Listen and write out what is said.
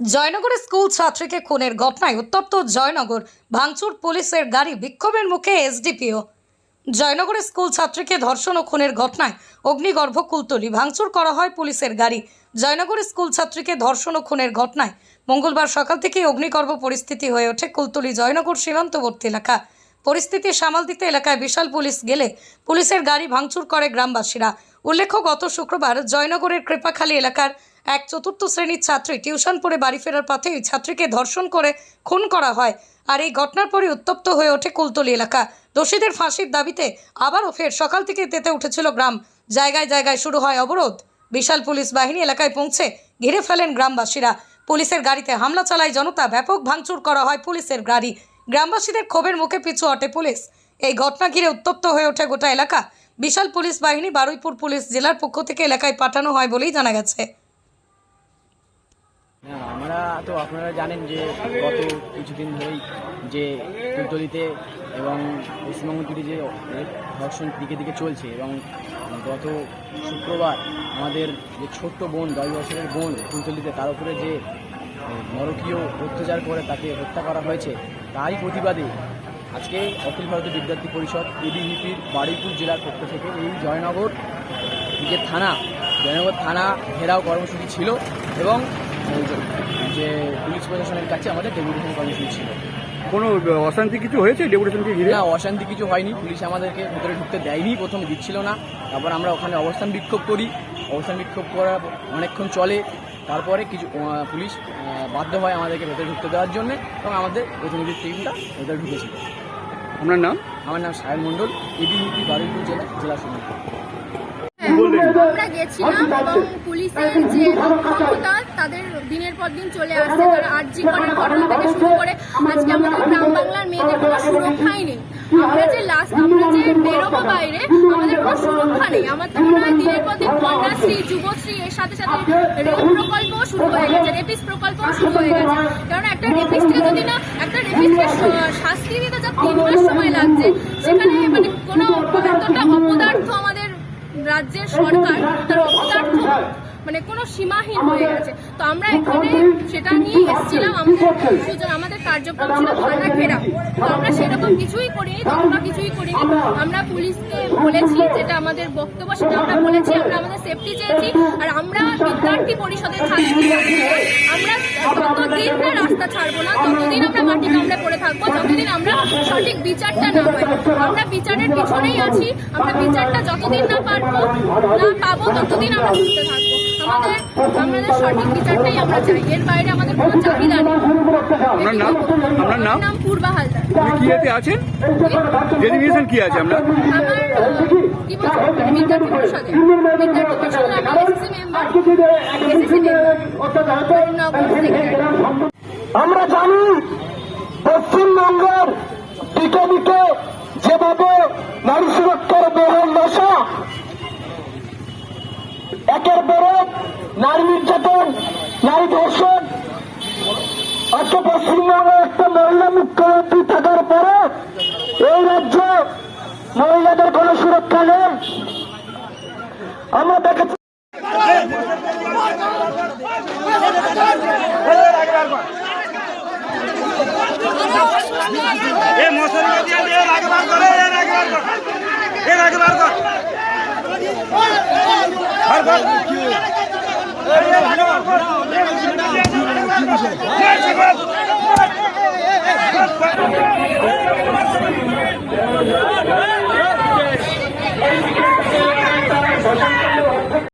জয়নগরে school ছাত্রীকে খুনের ঘটনায় উত্তপ্ত জয়নগর ভাঙচুর পুলিশের গাড়ি বিক্ষোভের মুখে এসডিপিও। জয়নগরে স্কুল ছাত্রীকে ধর্ষণ ও খুনের ঘটনায় অগ্নিগর্ভ কুলতলি ভাঙচুর করা হয় পুলিশের গাড়ি। জয়নগরে স্কুল ছাত্রীকে ধর্ষণ ও খুনের ঘটনায় মঙ্গলবার সকাল থেকেই অগ্নিগর্ভ পরিস্থিতি হয়ে ওঠে কুলতলি জয়নগর সীমান্তবর্তী এলাকা। পরিস্থিতি সামাল দিতে এলাকায় বিশাল পুলিশ গেলে পুলিশের গাড়ি ভাঙচুর করে গ্রামবাসীরা। উল্লেখ্য, গত শুক্রবার জয়নগরের কৃপাখালী এলাকার এক চতুর্থ শ্রেণির ছাত্রী টিউশন পড়ে বাড়ি ফেরার পথে ওই ছাত্রীকে ধর্ষণ করে খুন করা হয় আর এই ঘটনার পরে উত্তপ্ত হয়ে ওঠে কুলতলি এলাকা। দোষীদের ফাঁসির দাবিতে আবারও ফের সকাল থেকে তেতে উঠেছিল গ্রাম। জায়গায় জায়গায় শুরু হয় অবরোধ। বিশাল পুলিশ বাহিনী এলাকায় পৌঁছে ঘিরে ফেলেন গ্রামবাসীরা। পুলিশের গাড়িতে হামলা চালায় জনতা, ব্যাপক ভাঙচুর করা হয় পুলিশের গাড়ি। গ্রামবাসীদের ক্ষোভের মুখে পিছু হটে পুলিশ। এই ঘটনা ঘিরে উত্তপ্ত হয়ে ওঠে গোটা এলাকা। বিশাল পুলিশ বাহিনী বারুইপুর পুলিশ জেলার পক্ষ থেকে এলাকায় পাঠানো হয় বলেই জানা গেছে। হ্যাঁ আমরা তো আপনারা জানেন যে গত কিছুদিন ধরেই যে কুলতলিতে এবং পশ্চিমবঙ্গ জুড়ে যে ধর্ষণ দিকে দিকে চলছে এবং গত শুক্রবার আমাদের যে ছোট্ট বোন, দশ বছরের বোন কুলতলিতে তার উপরে যে নরকীয় অত্যাচার করে তাকে হত্যা করা হয়েছে, তারই প্রতিবাদে আজকে অখিল ভারতীয় বিদ্যার্থী পরিষদ, এবিভিপির বারুইপুর জেলার পক্ষ থেকে এই জয়নগর যে থানা, জয়নগর থানা ঘেরাও কর্মসূচি ছিল এবং যে- পুলিশ প্রশাসনের কাছে আমাদের ডেপুটেশন কর্মসূচি ছিল। কোনো অশান্তি কিছু হয়েছে ডেপুটেশনকে ঘিরে? না অশান্তি কিছু হয়নি। পুলিশ আমাদেরকে ভেতরে ঢুকতে দেয়নি প্রথমে দিচ্ছিল না। তারপর আমরা ওখানে অবস্থান বিক্ষোভ করি। অবস্থান বিক্ষোভ করার অনেকক্ষণ চলে। তারপরে কিছু পুলিশ বাধ্য হয় আমাদেরকে ভেতরে ঢুকতে দেওয়ার জন্য এবং আমাদের প্রতিনিধির টিমটা ভেতরে ঢুকেছিল। আপনার নাম? আমার নাম সায়ন মণ্ডল। এবিউপি বারুইপুর জেলা জেলা সমিতি। বললেন আমরা গেছিলাম এবং পুলিশের যে ক্ষমতা তাদের দিনের পর দিন চলে আসছে তারা আর্জি করার ঘটনা থেকে শুরু করে আজকে আমাদের গ্রাম বাংলার মেয়েদের কোনো সুরক্ষাই নেই আমরা যে লাস্ট আমরা যে বেরোবো বাইরে আমাদের কোনো সুরক্ষা নেই আমার তো মনে হয় দিনের পর দিন কন্যাশ্রী যুবশ্রী এর সাথে সাথে রেপ প্রকল্পও শুরু হয়ে গেছে রেপিস প্রকল্পও শুরু হয়ে গেছে। কারণ একটা রেপিস্টকে যদি না একটা রেপিস্টকে শাস্তি দিতে যা তিন মাস সময় লাগছে সেখানে মানে কোনো এতটা অপদার্থ আমাদের রাজ্যের সরকার তার অপদার্থ মানে কোনো সীমাহীন হয়ে গেছে। তো আমরা এখানে সেটা নিয়ে এসেছিলাম আমাদের আমাদের কার্যক্রম ছিল থানা ঘেরা। তো আমরা সেরকম কিছুই করিনি তখনও কিছুই করিনি। আমরা পুলিশকে বলেছি যেটা আমাদের বক্তব্য সেটা আমরা বলেছি আমরা আমাদের সেফটি চেয়েছি আর আমরা বিদ্যার্থী পরিষদের ছাত্রী আমরা ততদিন না রাস্তা ছাড়বো না ততদিন আমরা মাটি কামড়ে পড়ে থাকব ততদিন আমরা সঠিক বিচারটা না হয়। আমরা বিচারের পিছনেই আছি আমরা বিচারটা যতদিন না পারব না পাবো ততদিন আমরা ঘুরতে থাকব। আমাদের আমাদের সঠিক বিচারটাই আমরা চাই। এর বাইরে আমাদের কোনো চাহিদা নেই। আপনার নাম? আপনার নাম? নাম পূর্বা হালদার। কি এতে আছেন? ডেলিগেশন কি আছে আমার কি বলছো বিদ্যার্থী পরিষদে। বিদ্যার্থী পরিষদে আমরা জানি পশ্চিমবঙ্গের দিকে দিকে যেভাবে নারী সুরক্ষার বহন দশা একের পর নারী নির্যাতন নারী ধর্ষণ আজকে পশ্চিমবঙ্গে একটা মহিলা মুখ্যমন্ত্রী থাকার পরে এই রাজ্যে মহিলাদের কোনো সুরক্ষা নেই। আমরা দেখেছি এ মশলা দিয়ে দে আগে বার করে এর আগে বার কর এর আগে বার কর বার বার কি বিষয়